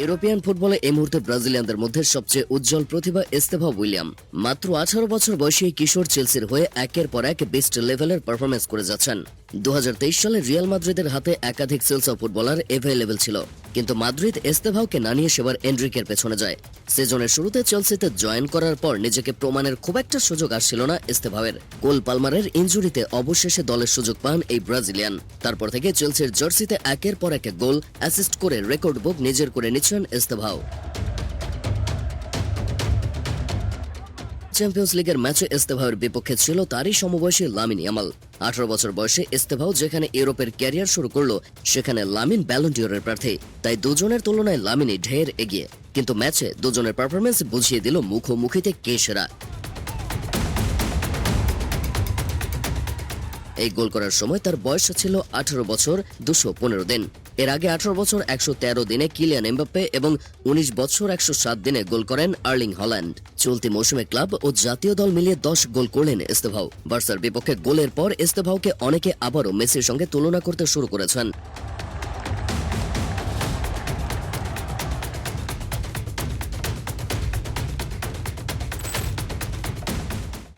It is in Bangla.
ইউরোপিয়ান ফুটবলে এই মুহূর্তে ব্রাজিলিয়ানদের মধ্যে সবচেয়ে উজ্জ্বল প্রতিভা এস্তেভা উইলিয়াম। মাত্র আঠারো বছর বয়সী কিশোর চেলসির হয়ে একের পর এক বেস্ট লেভেলের পারফরমেন্স করে যাচ্ছেন। দু হাজার তেইশ সালে রিয়াল মাদ্রিদের হাতে একাধিক সেলসা ফুটবলার এভেলেবেল ছিল। কিন্তু মাদ্রিদ এস্তেভাওকে না নিয়ে সেবার এন্ড্রিকের পেছনে যায়। সেজনের শুরুতে চেলসিতে জয়েন করার পর নিজেকে প্রমাণের খুব একটা সুযোগ আসছিল না এস্তেভাওয়ের। গোল পালমারের ইঞ্জুরিতে অবশেষে দলের সুযোগ পান এই ব্রাজিলিয়ান। তারপর থেকে চেলসির জার্সিতে একের পর এক গোল, অ্যাসিস্ট করে রেকর্ড বুক নিজের করে নিচ্ছেন এস্তেভাও। চ্যাম্পিয়ন্স লিগের ম্যাচে এস্তেভাওয়ের বিপক্ষে ছিল তারই সমবয়সী লামিন ইয়ামাল। আঠারো বছর বয়সে ইস্তেফাও যেখানে ইউরোপের ক্যারিয়ার শুরু করল, সেখানে লামিন ব্যালন্টিয়রের প্রার্থী। তাই দুজনের তুলনায় লামিনই ঢের এগিয়ে। কিন্তু ম্যাচে দুজনের পারফরমেন্স বুঝিয়ে দিল মুখোমুখিতে কে সেরা। এই গোল করার সময় তার বয়স ছিল আঠারো বছর দুশো পনেরো দিন। এর আগে আঠারো বছর একশো তেরো দিনে কিলিয়ান এমবাপ্পে এবং উনিশ বছর একশো সাত দিনে গোল করেন আর্লিং হল্যান্ড। চলতি মৌসুমে ক্লাব ও জাতীয় দল মিলিয়ে দশ গোল করলেন ইস্তেভাও বার্সার বিপক্ষে গোলের পর ইস্তেভাওকে অনেকে আবারও মেসির সঙ্গে তুলনা করতে শুরু করেছেন।